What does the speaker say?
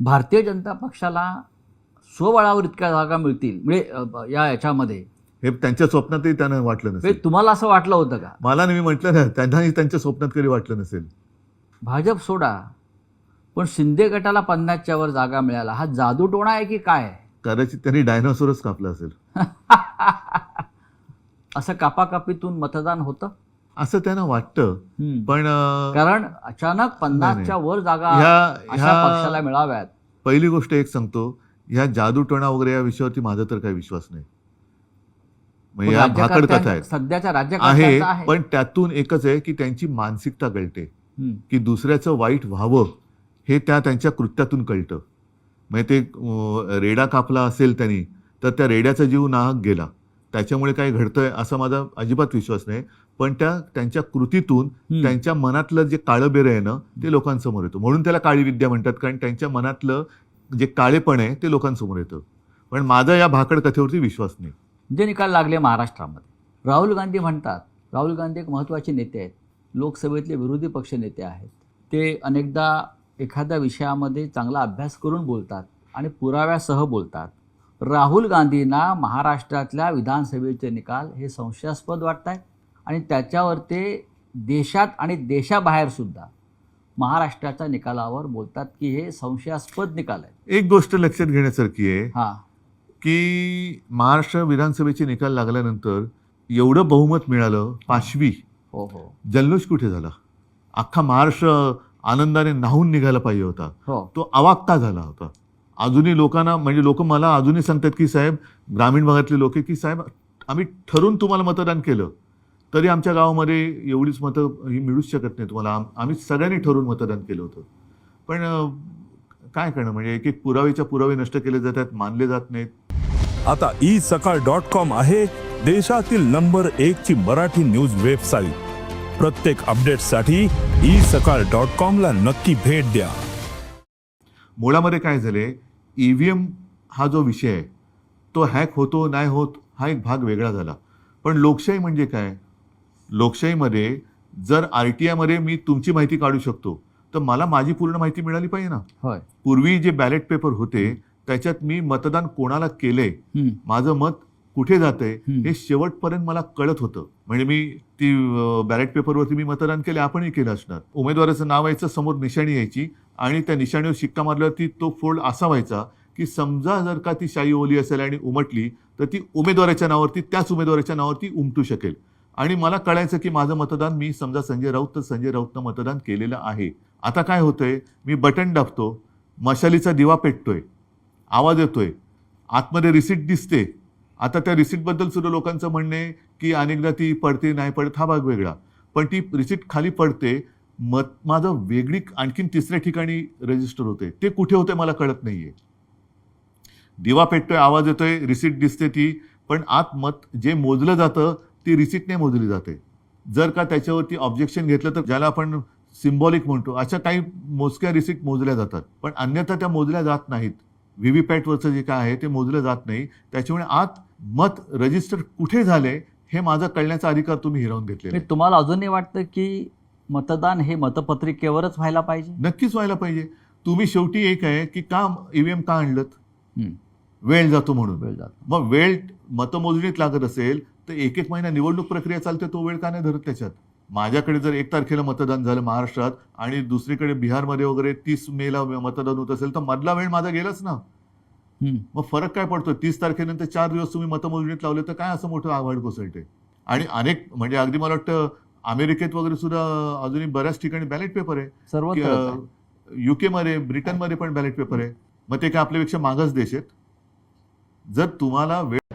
भारतीय जनता पक्षाला स्वबळावर इतक्या जागा मिळतील. म्हणजे या याच्यामध्ये. हे त्यांच्या स्वप्नातही त्यांना वाटलं म्हणजे नसेल तुम्हाला असं वाटलं होतं का? मला नेहमी म्हटलं ना त्यांनाही त्यांच्या स्वप्नात कधी वाटलं नसेल. भाजप सोडा पण शिंदे गटाला पन्नासच्या वर जागा मिळाला हा जादूटोणा आहे की काय? कदाचित त्यांनी डायनासोरच कापला असेल. असं कापाकापीतून मतदान होतं? असं त्यांना वाटतं. पण कारण अचानक पन्नासच्या वर जागा ह्या पक्षाला मिळाव्यात. पहिली गोष्ट एक सांगतो ह्या जादूटोणा वगैरे या विषयावरती माझा तर काही विश्वास नाही. या भाकड कथा राज्यकर्त्यां- आहेत. सध्याच्या आहे पण त्यातून एकच आहे की त्यांची मानसिकता कळते. की दुसऱ्याचं वाईट व्हावं हे त्या त्यांच्या कृत्यातून कळतं. म्हणजे ते रेडा कापला असेल त्यांनी तर त्या रेड्याचा जीव नाहक गेला. त्याच्यामुळे काय घडतंय असा माझा अजिबात विश्वास नाही. पण त्या त्यांच्या कृतीतून. त्यांच्या मनातलं जे काळं बेरं आहे ना ते लोकांसमोर येतं. म्हणून त्याला काळी विद्या म्हणतात कारण त्यांच्या मनातलं जे काळेपण आहे ते लोकांसमोर येतं. पण माझा या भाकड कथेवरती विश्वास नाही. जे निकाल लागले महाराष्ट्रामध्ये. राहुल गांधी म्हणतात राहुल गांधी एक महत्त्वाचे नेते आहेत. लोकसभेतले विरोधी पक्ष नेते आहेत. ते अनेकदा एखाद्या विषयामध्ये चांगला अभ्यास करून बोलतात आणि पुराव्यासह बोलतात. राहुल गांधींना महाराष्ट्रातल्या विधानसभेचे निकाल हे संशयास्पद वाटत आहेत आणि त्याच्यावर ते देशात आणि देशाबाहेरसुद्धा महाराष्ट्राच्या निकालावर बोलतात की हे संशयास्पद निकाल आहेत. एक गोष्ट लक्षात घेण्यासारखी आहे हां. की महाराष्ट्र विधानसभेचे निकाल लागल्यानंतर एवढं बहुमत मिळालं पाचवी. हो हो. जल्लोष कुठे झाला? अख्खा महाराष्ट्र आनंदाने नाहून निघायला पाहिजे होता. हो. तो अवाक्ता झाला होता. अजूनही लोकांना म्हणजे लोक मला अजूनही सांगतात की साहेब ग्रामीण भागातले लोक की साहेब आम्ही ठरून तुम्हाला मतदान केलं. तरी आमच्या गावामध्ये एवढीच मतं ही मिळूच शकत नाही तुम्हाला. आम- आम्ही सगळ्यांनी ठरवून मतदान केलं होतं. पण काय करणं? म्हणजे एक एक पुरावेच्या पुरावे नष्ट केले जातात मानले जात नाहीत. आता ई सकाळ डॉट कॉम आहे देशातील नंबर एक ची मराठी न्यूज वेबसाईट. प्रत्येक अपडेटसाठी ई सकाळ डॉट कॉम ला नक्की भेट द्या. मुळामध्ये काय झाले? ईव्हीएम हा जो विषय आहे तो हॅक होतो नाही होत हा एक भाग वेगळा झाला. पण लोकशाही म्हणजे काय? लोकशाहीमध्ये जर आर टी आयमध्ये मी तुमची माहिती काढू शकतो तर मला माझी पूर्ण माहिती मिळाली पाहिजे ना. होय. पूर्वी जे बॅलेट पेपर होते त्याच्यात मी मतदान कोणाला हम्म. माझं मत कुठे जातंय हम्म. हे शेवटपर्यंत मला कळत होतं. म्हणजे मी ती बॅलेट पेपरवरती मी मतदान केले आपणही केलं असणार. उमेदवाराचं नाव यायचं समोर निशाणी यायची आणि त्या निशाणीवर शिक्का मारल्यावरती तो फोल्ड असा व्हायचा की समजा जर का ती शाई ओली असेल आणि उमटली तर ती उमेदवाराच्या नावावरती त्याच उमेदवाराच्या नावावरती उमटू शकेल. आणि मला कळायचं की माझं मतदान मी समजा संजय राऊत तर संजय राऊतनं मतदान केलेलं आहे. आता काय होतंय मी बटन दाबतो मशालीचा दिवा पेटतोय आवाज येतोय आतमध्ये रिसिट दिसते आता त्या रिसिटबद्दल सुद्धा लोकांचं म्हणणं आहे की अनेकदा ती पडते नाही पडत हा भाग वेगळा. पण ती रिसिट खाली पडते मत माझं वेगळी आणखीन तिसऱ्या ठिकाणी रजिस्टर होते. ते कुठे होते मला कळत नाहीये. दिवा पेटतोय आवाज येतोय रिसिट दिसते ती पण आत मत जे मोजलं जातं ती रिसिटने मोजली जाते. जर का त्याच्यावरती ऑब्जेक्शन घेतलं तर ज्याला आपण सिम्बॉलिक म्हणतो अशा काही मोजक्या रिसिट मोजल्या जातात. पण अन्यथा त्या मोजल्या जात नाहीत. व्हीव्हीपॅटवरचं जे काय आहे ते मोजलं जात नाही. त्याच्यामुळे आत मत रजिस्टर कुठे झाले हे माझा कळण्याचा अधिकार तुम्ही हिरावून आहे. तुम्हाला अजूनही वाटतं की मतदान हे मतपत्रिकेवरच व्हायला पाहिजे? नक्कीच व्हायला पाहिजे. तुम्ही शेवटी एक आहे की का ईव्हीएम का आणलं. वेळ जातो म्हणून. वेळ जातो. मग वेळ मतमोजणीत लागत असेल तर एक एक महिना निवडणूक प्रक्रिया चालते तो वेळ का नाही धरत त्याच्यात? माझ्याकडे जर एक तारखेला मतदान झालं महाराष्ट्रात आणि दुसरीकडे बिहारमध्ये वगैरे तीस मेला मतदान होत असेल तर मधला वेळ माझा गेलाच ना. मग फरक काय पडतो तीस तारखेनंतर चार दिवस तुम्ही मतमोजणीत लावले तर काय असं मोठं आव्हाड कोसळते आणि अनेक म्हणजे अगदी मला वाटतं अमेरिकेत वगैरे सुद्धा अजूनही बऱ्याच ठिकाणी बॅलेट पेपर आहे. सर्वत्र युकेमध्ये ब्रिटनमध्ये पण बॅलेट पेपर आहे. मग ते काय आपल्यापेक्षा मागच देश आहेत. जर तुम्हाला वेळ